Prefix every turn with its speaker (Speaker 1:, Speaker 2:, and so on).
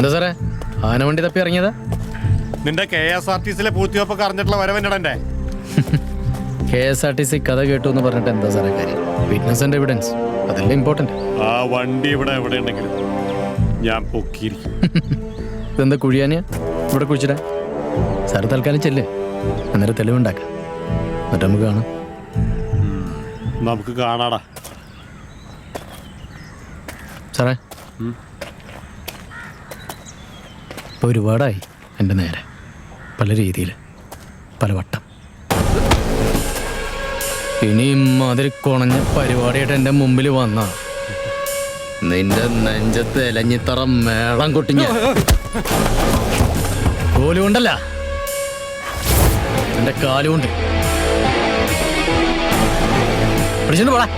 Speaker 1: എന്താ സാറേ? ആന വണ്ടി തപ്പി ഇറങ്ങിയതാ?
Speaker 2: നിന്റെ കെ എസ് ആർ ടി സിയിലെ പൂർത്തിവെപ്പൊക്കെ അറിഞ്ഞിട്ടുള്ള വരവെന്നടന്റെ
Speaker 1: K S R T C കഥ കേട്ടു എന്ന് പറഞ്ഞിട്ട് എന്താ സാറേ കാര്യം? വിറ്റ്നസ് ആൻഡ് എവിഡൻസ് അതല്ലേ ഇമ്പോർട്ടന്റ്
Speaker 2: ആ വണ്ടി ഇവിടെ എവിടെ ഉണ്ടെങ്കിലും ഞാൻ പൊക്കിയിരിക്കും.
Speaker 1: ഇതെന്താ കുഴിയാനിയാ ഇവിടെ കുഴിച്ചിടാ സാറ് തൽക്കാലം ചെല്ലേ. അന്നേരം തെളിവുണ്ടാക്കാം. എന്നിട്ട് നമുക്ക് കാണാം.
Speaker 2: നമുക്ക് കാണാടാ.
Speaker 1: സാറേ ഇപ്പൊ ഒരുപാടായി എന്റെ നേരെ. പല രീതിയിൽ പല വട്ടം. ഇനി ഇമ്മാതിരി കുണഞ്ഞ പരിപാടിയായിട്ട് എന്റെ മുമ്പിൽ വന്ന. നിന്റെ നെഞ്ചത്ത് ഇലഞ്ഞിത്തറ മേളം കൊട്ടിഞ്ഞ. കോലുകൊണ്ടല്ല എന്റെ കാലുകൊണ്ട് പിടിച്ചിട്ട് പോടാ.